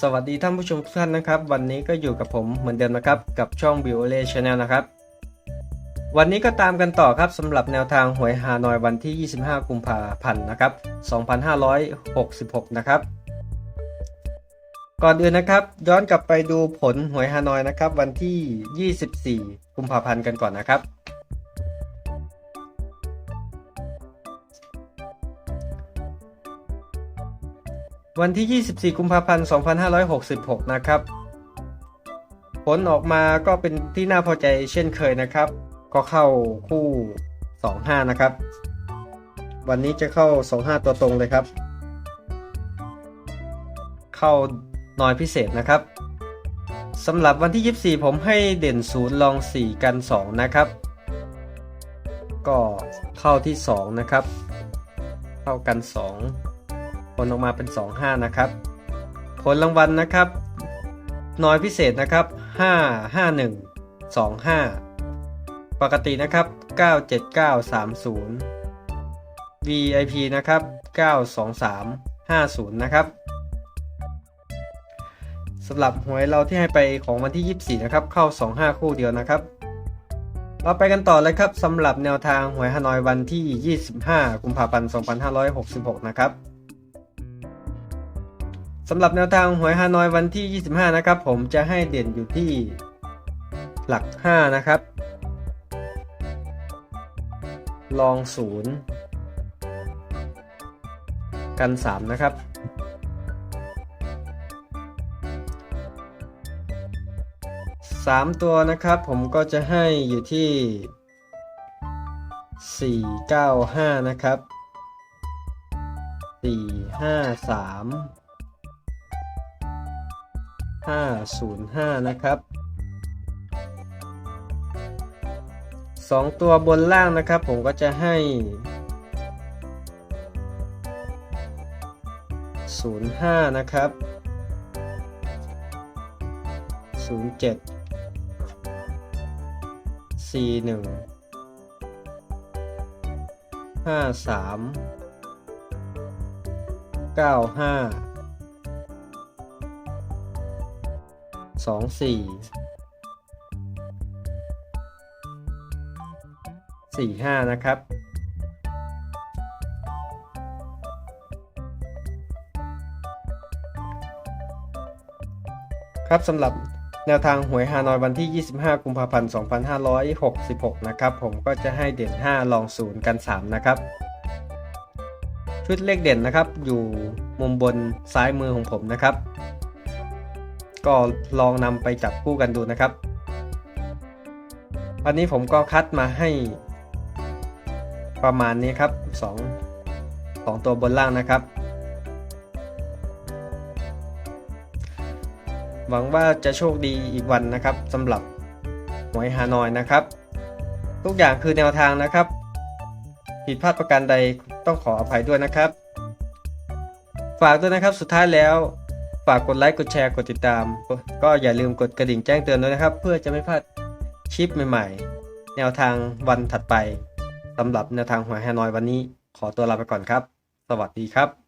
สวัสดีท่านผู้ชมทุกท่านนะครับ วันนี้ก็อยู่กับผมเหมือนเดิมนะครับ กับช่อง b i o l e Channel นะครับ วันนี้ก็ตามกันต่อครับสำหรับแนวทางหวยฮานอยวันที่ 25 กุมภาพันธ์นะครับ 2566 นะครับ ก่อนอื่นนะครับ ย้อนกลับไปดูผลหวยฮานอยนะครับ วันที่ 24 กุมภาพันธ์กันก่อนนะครับ วันที่ 24 กุมภาพันธ์ 2566 นะครับ ผลออกมาก็เป็นที่น่าพอใจเช่นเคยนะครับ ก็เข้าคู่ 25 นะครับ วันนี้จะเข้า 25 ตัวตรงเลยครับ เข้าน้อยพิเศษนะครับสำหรับวันที่ 24 ผมให้เด่นศูนย์ลอง 4 กัน 2 นะครับ ก็เข้าที่ 2 นะครับ เข้ากัน 2 ผลออกมาเป็น 25 นะครับ ผลรางวัลนะครับ น้อยพิเศษนะครับ 5 5 1 2 5 ปกตินะครับ 97930 VIP นะครับ 923 50 นะครับสำหรับหวยเราที่ให้ไปของวันที่ 24 นะครับ เข้า 25 คู่เดียวนะครับ เราไปกันต่อเลยครับสำหรับแนวทางหวยฮานอยวันที่ 25 กุมภาพันธ์ 2566 นะครับ สำหรับแนวทางหวยฮานอยวันที่ 25 นะครับ ผมจะให้เด่นอยู่ที่หลัก 5 นะครับ ลอง 0 กัน 3 นะครับ 3 ตัวนะครับผมก็จะให้อยู่ที่ 4 9 5 นะครับ 4 5 3 505 นะครับสองตัวบนล่างนะครับ ผมก็จะให้ 05 นะครับ 07 41 53 95 สองสี่สี่ห้านะครับ ครับสำหรับแนวทางหวยฮานอยวันที่ 25 กุมภาพันธ์ 2566 นะครับ ผมก็จะให้เด่น 5 ลอง 0 กัน 3 นะครับ ชุดเลขเด่นนะครับ อยู่มุมบนซ้ายมือของผมนะครับ ก็ลองนำไปจับคู่กันดูนะครับวันนี้ผมก็คัดมาให้ ประมาณนี้ครับ2 2ตัวบนล่างนะครับ หวังว่าจะโชคดีอีกวันนะครับสำหรับหวยฮานอยนะครับ ทุกอย่างคือแนวทางนะครับผิดพลาดประการใดต้องขออภัยด้วยนะครับ ฝากด้วยนะครับสุดท้ายแล้ว ฝากกดไลค์กดแชร์กดติดตาม ก็อย่าลืมกดกระดิ่งแจ้งเตือนด้วยนะครับ เพื่อจะไม่พลาดคลิปใหม่ๆ แนวทางวันถัดไปสำหรับแนวทางหัวแฮนอยวันนี้ ขอตัวลาไปก่อนครับ สวัสดีครับ